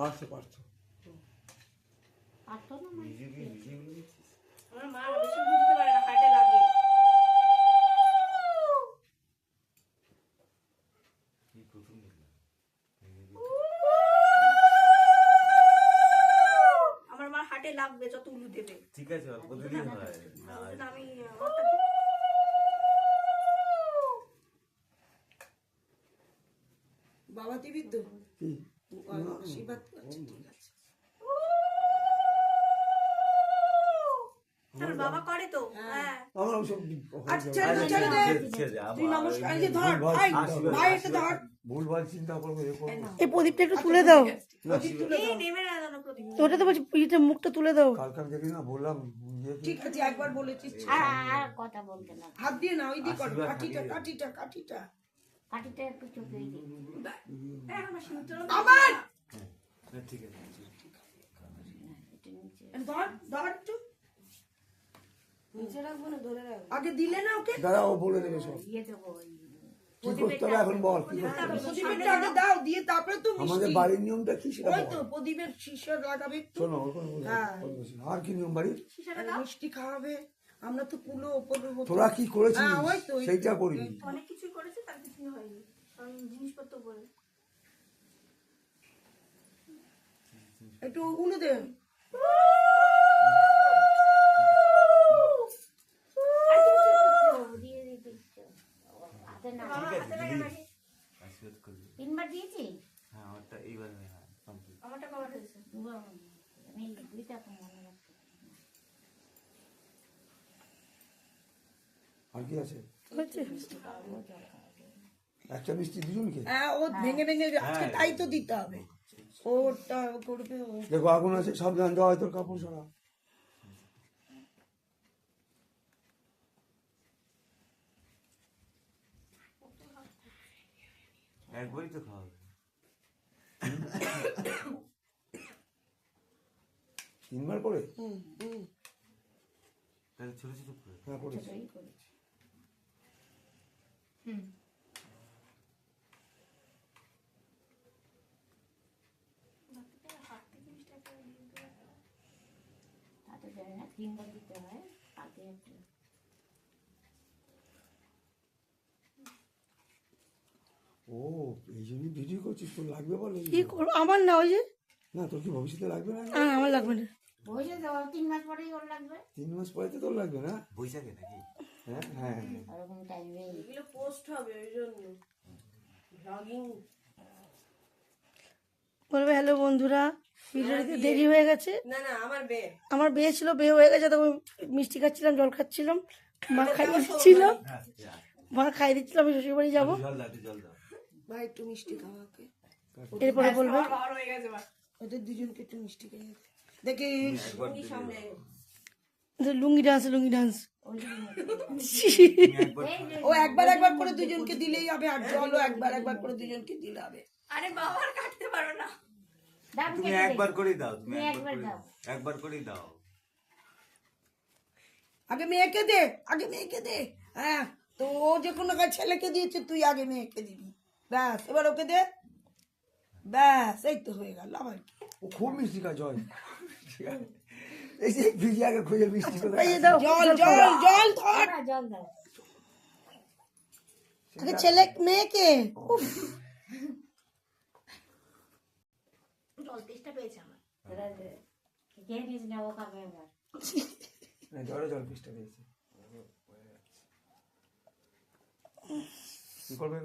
পারতো পারতো আমার মা হাটে লাগবে যত উলু দেবে। ঠিক আছে অল্প দিনই হয়? আমি আচ্ছা। বাবা দিবি তো আশীর্বাদ করছে ঠিক আছে তোর বাবা করে তো হ্যাঁ। আমার সব আচ্ছা ছেড়ে দে ছেড়ে দে ছেড়ে- ছেড়ে দে, তুই আবার- নমস্কার এই যে ধর ভাই ভাই এটা ধর। ভুলভাল চিন্তা করব এই প্রদীপটা একটু তুলে দাও। ওটা তো বলছি ইয়েটা মুখটা তুলে দাও। কালকার দেখি না বললাম ইয়ে ঠিক আছে একবার বলেছিস আর আর কথা বলতে না। হাত দিয়ে না ওই দিয়ে কর আশীর্বাদ কাঠিটা কাঠিটা কাঠিটা কাঠিটা একটু চোখে দিই। আমার! সিঁদুরটা ঠিক আছে ধর ধর একটু। নিচে রাখব না ধরে রাখব। আগে দিলে না ওকে? দাঁড়া ও বলে দেবে সব। দেবো ওই কি করতে হবে এখন বল কি করতে হবে? প্রদীপেরটা আগে দাও দিয়ে তারপরে তো আমাদের বাড়ির নিয়মটা কি সেটা ওই তো প্রদীপের শিষ্য লাগাবে শোনো ওখানে বসে। ওখানে বসে। আর কি নিয়ম বাড়ির? মিষ্টি খাওয়াবে। আমরা তো ওপরে তোরা কি করেছিস হ্যাঁ, ওই তো, ওই তো। সেইটা করবি অনেক কিছুই করেছে তার কিছুই হয়নি। জিনিসপত্র একটু ওগুলো দে আর কিছু করছ, দিয়ে দিতে ইচ্ছো। ও, হাতে না বাবা হাতে লাগে করবি তিনবার দিয়েছি হ্যাঁ আমারটা এইবার হ্যাঁ কমপ্লিট আমারটা কভার হয়েছে দুবার আমি দুইটা মনে রাখতে আর কি আছে? একটা মিষ্টি দুজনকে? হ্যাঁ ও ভেঙে ভেঙে আজকে তাই তো দিতে হবে। ওটা করবে দেখো আগুন আছে সাবধান দেওয়া হয় তোর কাপড় ছাড়া একবারই তো খাওয়া হবে। তিনবার করে? হুম হুম। তাহলে ছোট ছোট করে। হ্যাঁ করেছি। ছোটই দেয় না তিনবার দিতে হয় হাতে একটু ও এই জন্যই ভিডিও করছিস তোর লাগবে বলে কি করব আমার না ওই যে না তোর কি ভবিষ্যতে লাগবে না হ্যাঁ আমার লাগবে না বসে তো তিন মাস পরেই ওর লাগবে তিন মাস পরে তো তোর লাগবে না বৈশাখে নাকি হ্যাঁ হ্যাঁ ওরকম টাইমে এগুলো পোস্ট হবে ওই জন্য ব্লগিং বলবে হ্যালো বন্ধুরা দেরি হয়ে গেছে। না না আমার বে আমার বিয়ে ছিল বিয়ে হয়ে গেছে তখন মিষ্টি খাচ্ছিলাম জল খাচ্ছিলাম মা খাইয়ে দিচ্ছিল। হ্যাঁ মা খাইয়ে দিচ্ছিল আমি শ্বশুর বাড়ি যাব একটু ভাই একটু মিষ্টি খাওয়া ওকে এরপরে বলবে। ওদের দুজনকে একটু মিষ্টি খাইয়ে দেখি। লুঙ্গি ডান্স লুঙ্গি ডান্স ও একবার একবার করে দুজনকে দিলেই হবে আর জলও একবার একবার করে দুজনকে দিলে হবে। আরে বাবা আর কাটতে পারো না। তুমি একবার করেই দাও তুমি একবার করে দাও। একবার করেই দাও। আগে মেয়েকে দে আগে মেয়েকে দে। হ্যাঁ তো ও যে কোনো ছেলেকে দিয়েছে তুই আগে মেয়েকে দিবি। ব্যাস এবার ওকে দে। ব্যাস এই তো হয়ে গেল আবার। ও খুব মিষ্টি কাজ হয়। এই যে ভিজে আগে খুঁজে মিষ্টি করে জল জল জল ধর। জল দাও। আগে ছেলে মেয়েকে। জল তেষ্টা পেয়েছে আমার তোরা দে। খেয়ে নিস না এবার না, জলে জল পিসটা পেয়েছে কি করবে?